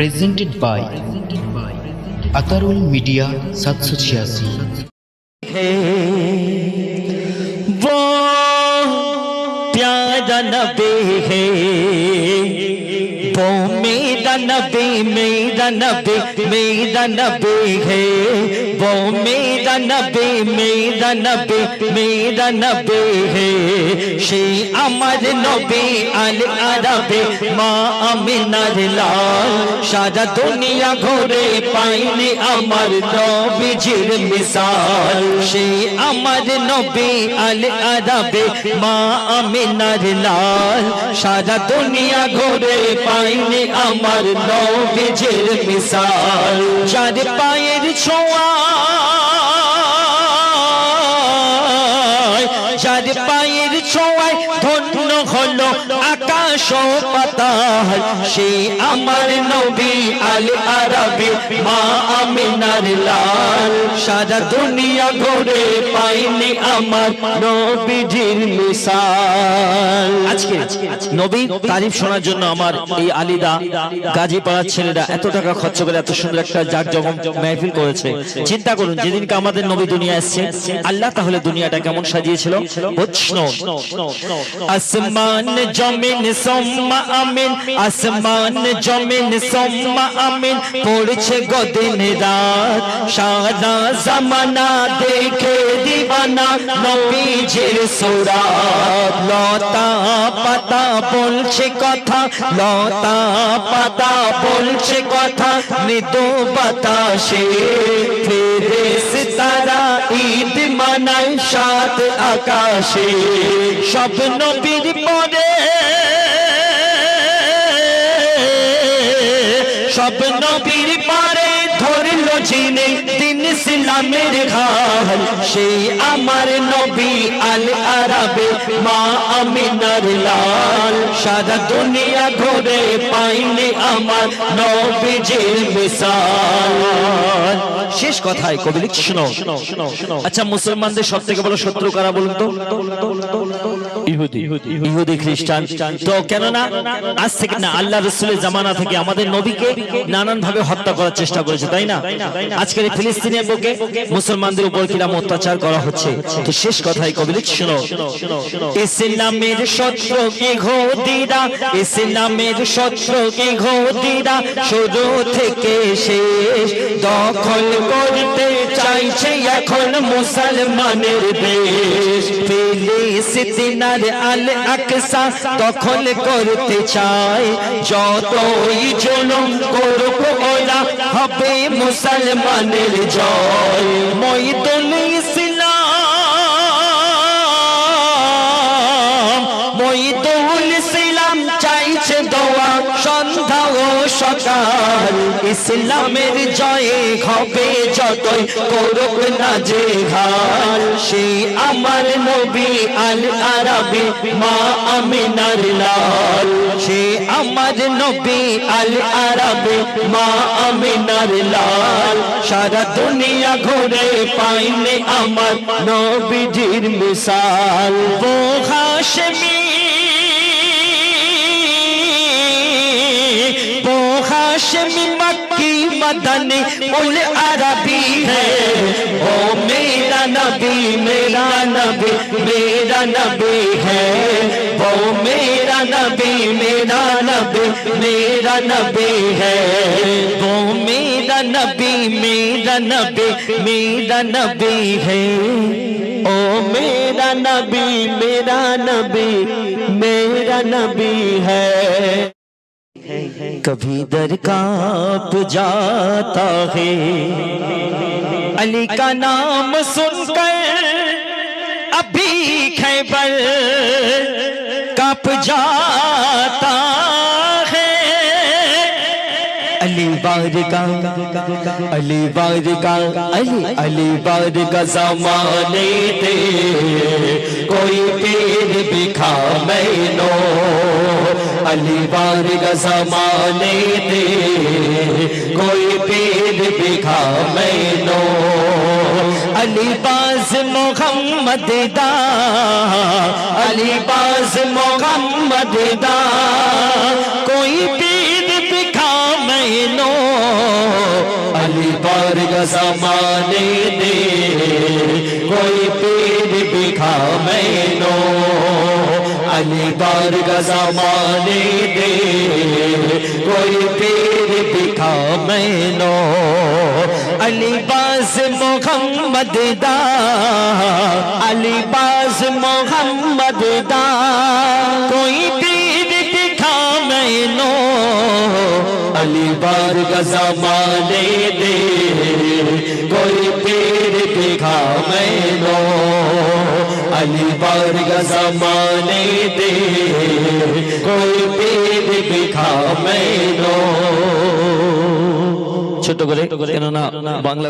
Presented by Atarul media সাতশো ছিয়াশি वो प्यारा नबी है वो मेरा नबी मेरा नबी मेरा नबी है वो मेरा नबी मेरा नबी मेरा नबी है সে আমার নবী আল আরবে, মা আমিনার লাল। সারা দুনিয়া ঘুরে পাইনি আমার নবীজির মিসাল সে আমার নবী আল আরবে, মা আমিনার লাল। সারা দুনিয়া ঘুরে পাইনি আমার নবীজির মিসাল যার পায়ের ছোঁয়া, যার পায়ের ছোঁয়ায় ধন্য হলো আকাশ পাতাল। সে আমার নবী আল আরবি মা আমিনার লাল। সারা দুনিয়া ঘুরে পাইনি আমার নবীজির মিসাল আজকে নবী তারিফ শোনার জন্য আমার এই আলিদা গাজীপাড়ার ছেলেরা এত টাকা খরচ করে এত সুন্দর একটা জাকজমক মেহফিল করেছে। চিন্তা করুন, যেদিনকে আমাদের নবী দুনিয়া এসছে, আল্লাহ তাহলে দুনিয়াটা কেমন সাজিয়েছিল? আসমান জমিন সোম্মা আমিন, আসমান জমিন সোম্মা আমিন, পড়ছে গদিন রাত সারা জামানা দেখে দিবানা নবীজির সুরাত লতা পাতা বলছে কথা লতা পাতা বলছে কথা মৃদু বাতাসে ফেরেশতারা ঈদ মানায় সাত আকাশে সব নবীর পরে সব নবীর পারে ধরলো জিনে ইসলামের ঘাল সেই আমার নবী আল আরবে মা আমিনার লাল। সারা দুনিয়া ঘুরে পাইনি আমার নবীজির মিসাল শেষ কথায় কবি লিখছে, শোনো। আচ্ছা মুসলমানদের সব থেকে বড় শত্রু কারা বলুন তো? ইহুদি। ইহুদি, খ্রিস্টান। তো কেননা, আজ থেকে না, আল্লাহ রসুলের জামানা থেকে আমাদের নবীকে নানান ভাবে হত্যা করার চেষ্টা করেছে, তাই না? আজকের ফিলিস্তিনের বুকে মুসলমানদের উপর কিরাম অত্যাচার করা হচ্ছে। তো শেষ কথাই কবি লিখছে শোনো ইসলামের শত্রু কি ঘোদিরা ইসলামের শত্রু কি ঘোদিরা শুরু থেকে শেষ দখল করতে চাইছে এখন মুসলমানের দেশ। ফিলিস্তিনার আল আকসা দখল করতে চায় যতই জুলুম করুক ওরা হবে মুসলমানের জয়। মইদুল ইসলাম ইসলামের জয়ে হবে যতই করুক না যে ঘাল সেই আমার নবী আল আরবি মা আমিনার লাল। সে আমার নবী আল আরবি মা আমিনার লাল। সারা দুনিয়া ঘুরে পাইলে আমার নবীজির মিশাল। ও হাশমি ও হাশমি मदनी उल अरबी है। वो मेरा नबी मेरा नबी मेरा नबी है। वो मेरा नबी मेरा नबी मेरा नबी है। वो मेरा नबी मेरा नबी मेरा नबी है। ओ मेरा नबी मेरा नबी मेरा नबी है। कभी दर काँप जाता है। अली का नाम सुनकर अभी खैबर काँप जाता अली बार का, अली बार का, अली अली बार का जमाने थे। कोई अली बार का जमाने थे कोई पीर बिखा मैनो अली बाज मोहम्मद दा अली बाज मोहम्मद दा कोई पीर बिखा मैनो जमाने दे कोई पीर बिखा मैनो अली बार जमाने दे कोई पीर बिखा मैनो अली बास मोहम्मद दा अली बास मोहम्मद दा कोई पीर दिखा मैनो अली बार जमाने दे कोई पीर दिखा मैनो अली बार जमाने दे कोई पीर दिखा मैनो ছোট করে কেননা বাংলা